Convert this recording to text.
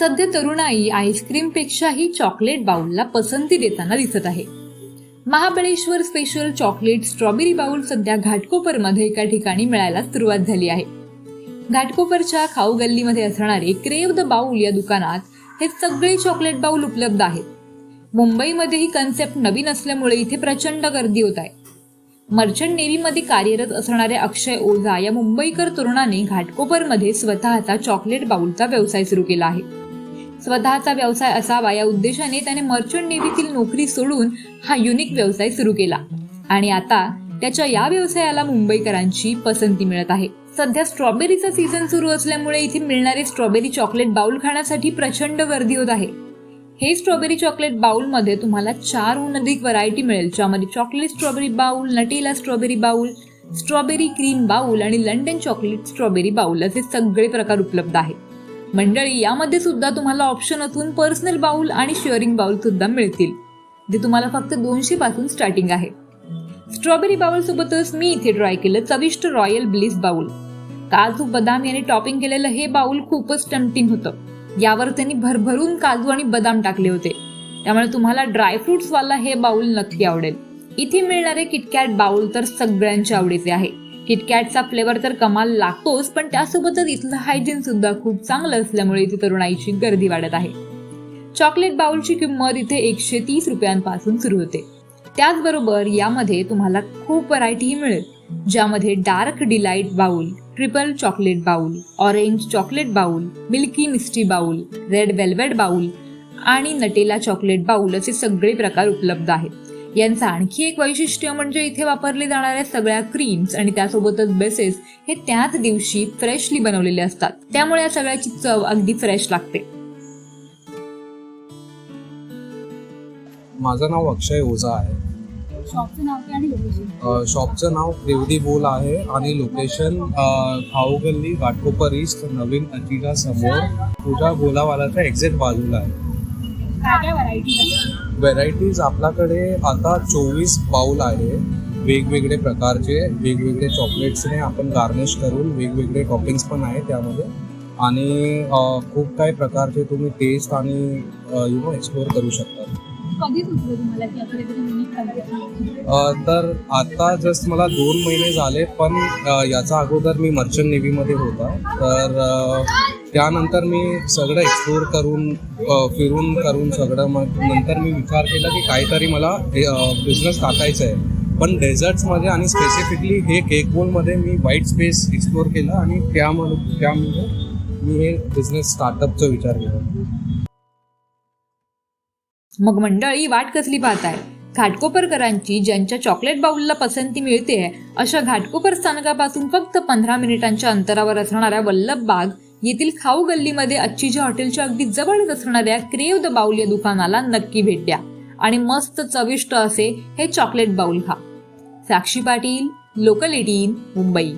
सध्या तरुणाई आईस्क्रीमपेक्षाही चॉकलेट बाउलला पसंती देताना दिसत आहे. Mahabaleshwar special chocolate strawberry bowl सध्या घाटकोपरमध्ये एका ठिकाणी मिळायला सुरुवात झाली आहे. घाटकोपरच्या खाऊ गल्लीमध्ये असणारे क्रेव द बाउल या दुकानात हे सगळे चॉकलेट बाउल उपलब्ध आहेत. मुंबईमध्ये ही कन्सेप्ट नवीन असल्यामुळे इथे प्रचंड गर्दी होत आहे. मर्चंट नेव्हीमध्ये कार्यरत असणाऱ्या अक्षय ओझा या मुंबईकर तरुणाने घाटकोपरमध्ये स्वतःचा चॉकलेट बाउलचा व्यवसाय सुरू केला आहे. स्वतःचा व्यवसाय असावा या उद्देशाने त्याने मर्चंट नेव्हीतील नोकरी सोडून हा युनिक व्यवसाय सुरू केला. आणि आता त्याच्या या व्यवसायाला मुंबईकरांची पसंती मिळत आहे. सध्या स्ट्रॉबेरीचा सीझन सुरू असल्यामुळे इथे मिळणारे स्ट्रॉबेरी चॉकलेट बाउल खाण्यासाठी प्रचंड गर्दी होत आहे. हे स्ट्रॉबेरी चॉकलेट बाउलमध्ये तुम्हाला चारहून अधिक व्हरायटी मिळेल. ज्यामध्ये chocolate strawberry bowl Nutella strawberry bowl strawberry cream bowl आणि लंडन चॉकलेट स्ट्रॉबेरी बाउल असे सगळे प्रकार उपलब्ध आहेत. मंडळी यामध्ये सुद्धा तुम्हाला ऑप्शन असून पर्सनल बाउल आणि शेअरिंग बाउल सुद्धा मिळतील. जे तुम्हाला फक्त दोनशे पासून स्टार्टिंग आहे. स्ट्रॉबेरी बाउल सोबतच मी इथे ट्राय केलं चविष्ट रॉयल ब्लिस बाउल काजू बदाम याने टॉपिंग केलेलं हे बाउल खूपच टमटिंग होतं. यावर त्यांनी भरभरून काजू आणि बदाम टाकले होते. त्यामुळे तुम्हाला ड्रायफ्रुट्सवाला हे बाउल नक्की आवडेल. इथे मिळणारे किटकॅट बाउल तर सगळ्यांच्या आवडीचे आहे. किटकॅटचा फ्लेवर तर कमाल लागतोच पण त्यासोबतच इथलं हायजीन सुद्धा खूप चांगलं असल्यामुळे इथे तरुणाईची गर्दी वाढत आहे. चॉकलेट बाउलची किंमत इथे एकशे तीस रुपयांपासून सुरू होते. त्याचबरोबर यामध्ये तुम्हाला खूप व्हरायटीही मिळेल ज्यामध्ये dark delight bowl triple chocolate bowl orange chocolate bowl milky misty bowl red velvet bowl आणि नटेला चॉकलेट बाउल असे सगळे प्रकार उपलब्ध आहेत. यांचं आणखी एक वैशिष्ट्य म्हणजे इथे वापरले जाणाऱ्या सगळ्या क्रीम्स आणि त्यासोबतच बेसेस हे त्याच दिवशी फ्रेशली बनवलेले असतात. त्यामुळे या सगळ्याची चव अगदी फ्रेश लागते. माझं नाव अक्षय ओझा आहे. शॉपचं नाव काय आणि लोकेशन अ, शॉपचं नाव त्रिवडी बोल आहे आणि लोकेशन खाऊ गल्ली घाटकोपर ईस्ट नवीन अजिरा समोर. पूजा बोलावालाच्या एक्झॅक्ट बाजूला आहे. काय काय व्हरायटी व्हेरायटीज आपल्याकडे आता चोवीस बाउल आहे. वेगवेगळे प्रकारचे वेगवेगळे चॉकलेट्सने आपण गार्निश करून वेगवेगळे टॉपिंग्स पण आहे त्यामध्ये. आणि खूप काही प्रकारचे तुम्ही टेस्ट आणि यु नो एक्सप्लोअर करू शकता. तर आता जस्ट मला दोन महिने झाले पण याचा अगोदर मी मर्चंट नेव्हीमध्ये होता. तर त्यानंतर मी सगळं एक्सप्लोर करून फिरून करून सगळं मग नंतर मी विचार केला की काहीतरी मला बिझनेस टाकायचा आहे पण डेझर्ट्समध्ये आणि स्पेसिफिकली हे केक बोलमध्ये मी व्हाईट स्पेस एक्सप्लोअर केला आणि त्यामुळे त्यामुळे मी हे बिझनेस स्टार्टअपचा विचार केला. मग मंडळी वाट कसली पाहताय? घाटकोपरकरांची ज्यांच्या चॉकलेट बाउलला पसंती मिळते अशा घाटकोपर स्थानकापासून फक्त पंधरा मिनिटांच्या अंतरावर असणाऱ्या वल्लभ बाग येथील खाऊ गल्लीमध्ये अच्छीच्या हॉटेलच्या अगदी जवळच असणाऱ्या क्रेव द बाउल या दुकानाला नक्की भेट द्या आणि मस्त चविष्ट असे हे चॉकलेट बाउल खा. Sakshi Patil local eighteen Mumbai.